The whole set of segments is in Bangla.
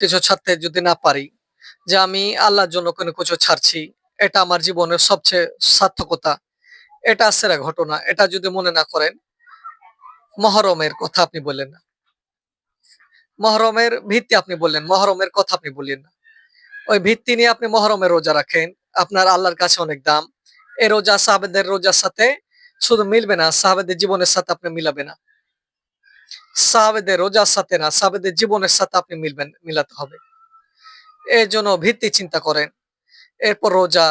কিছু ছাড়তে যদি না পারি, যে আমি আল্লাহর জন্য কোনো কিছু ছাড়ছি, এটা আমার জীবনের সবচেয়ে সার্থকতা। এটা সেরা ঘটনা, এটা যদি মনে না করেন, মহরমের কথা আপনি বললেন না। মহরমের ভিত্তি আপনি বললেন, মহরমের কথা আপনি বললেন না। ওই ভিত্তি নিয়ে আপনি মহরমের রোজা রাখেন, আপনার আল্লাহর কাছে অনেক দাম। এই রোজা সাহাবেদের রোজার সাথে শুধু মিলবে না, সাহাবেদের জীবনের সাথে আপনি মিলাবে না। সাহাবেদের রোজার সাথে না সাহাবেদের জীবনের সাথে আপনি মিলবেন, মিলাতে হবে। এই জন্য ভিত্তি চিন্তা করেন। এরপর রোজা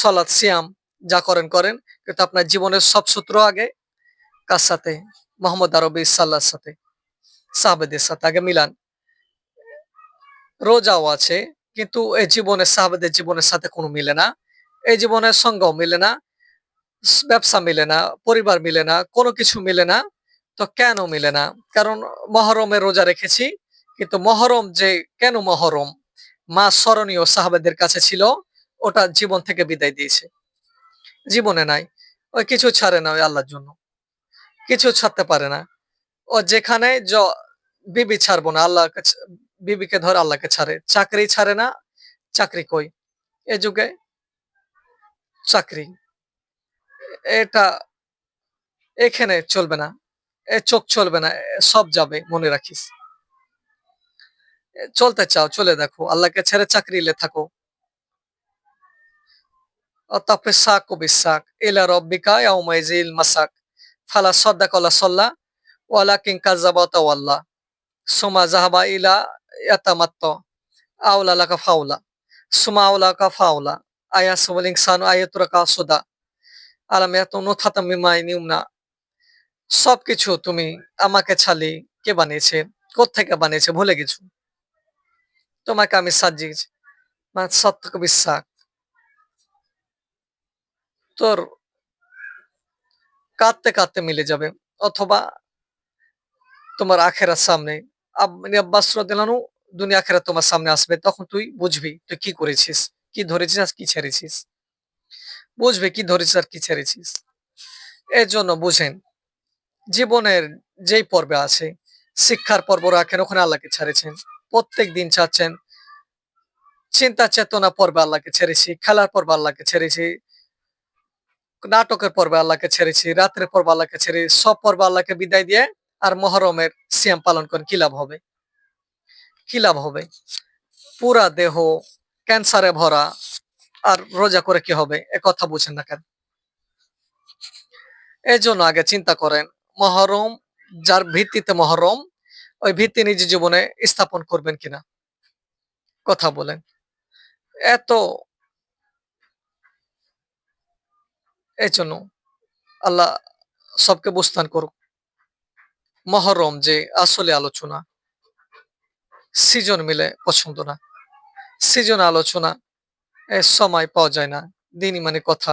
সলাৎ সিয়াম যা করেন করেন। কিন্তু আপনার জীবনের সব সূত্র আগে, কার সাথে? মোহাম্মদ আরবি সাল্লার সাথে সাহাবেদের সাথে আগে মিলান। রোজাও আছে, কিন্তু এই জীবনের সাহাবেদের জীবনের সাথে কোনো মিলে না। এই জীবনের সঙ্গও মিলে না, ব্যবসা মিলে না, পরিবার মিলে না, কোনো কিছু মিলে না। তো কেন মিলে না? কারণ মহরমে রোজা রেখেছি, কিন্তু মহরম যে কেন মহরম? মা স্মরণীয় সাহাবেদের কাছে ছিল, ওটা জীবন থেকে বিদায় দিয়েছে। জীবনে নাই। ওই কিছু ছাড়ে না ওই আল্লাহর জন্য। কিছু ছাড়তে পারে না। ও যেখানে জ, বিবি ছাড়বো না আল্লাহ বিবিকে ধর আল্লাহকে ছাড়ে। চাকরি ছাড়ে না, চাকরি কই? এ যুগে চাকরি। এটা এখানে চলবে না। চোখ চলবে না সব যাবে, মনে রাখিস। চলতে চাও, চলে দেখো, আল্লাহকে ছেড়ে চাকরিলে থাকো। অতপে সাক ও বিশ্বাক ইলা রব্বিকা ইয়াউমাইজিল মাসাক, ফালা সদ্দাক ওয়ালা সল্লা, ওয়ালাকিন কাযাবা তাওয়াল্লা সুমা যাহাবা ইলা ইয়াতামাত্ত আওলা লাকা ফাওলা সুমা আওলা কা ফাওলা আয়া সুবল ইনসানু আয়াতুরাকা সুদা, আলাম ইয়াতু নুথাতাম মিমাই নিউমনা সবকিছু তুমি আমাকে ছালি কে বানিয়েছে? কোত্থেকে বানিয়েছে? ভুলে গেছো? তোমাকে আমি সাজিয়েছি। মানে সত্যক বিশ্বাস। তোর কাঁদতে কাঁদতে মিলে যাবে। অথবা তোমার আখেরার সামনে। আব্বাস রাদিয়াল্লাহু দুনিয়া আখেরাত তোমার সামনে আসবে। তখন তুই বুঝবি, তুই কি করেছিস? কি ধরেছিস আর কি ছেড়েছিস? বুঝবে কি ধরেছিস আর কি ছেড়েছিস? এর জন্য বুঝেন জীবনের যেই পর্বে আছে, শিক্ষার পর্ব রাখেন, ওখানে আল্লাহকে ছেড়েছেন। প্রত্যেক দিন চাচ্ছেন, চিন্তা চেতনা পর্বে আল্লাহকে ছেড়েছি, খেলার পর্বে আল্লাহকে ছেড়েছি, নাটকের পর্বে আল্লাহকে ছেড়েছি, রাত্রের পর্বে আল্লাহকে ছেড়ে সব পর্বে আল্লাহকে বিদায় দিয়ে আর মহরমের সিয়াম পালন করেন। কি লাভ হবে? কি লাভ হবে? পুরা দেহ ক্যান্সারে ভরা, আর রোজা করে কি হবে? এ কথা বুঝেন না কেন? এই জন্য আগে চিন্তা করেন মহরম, যার ভিত্তিতে মহরম, ওই ভিত্তি নিজ জীবনে স্থাপন করবেন কিনা? কথা বলেন। এত এই জন্য আল্লাহ সবকে বুস্তান করুক। মহরম যে আসলে আলোচনা, সিজন মিলে পছন্দ না। সিজন আলোচনা সময় পাওয়া যায় না। দিনই মানে কথা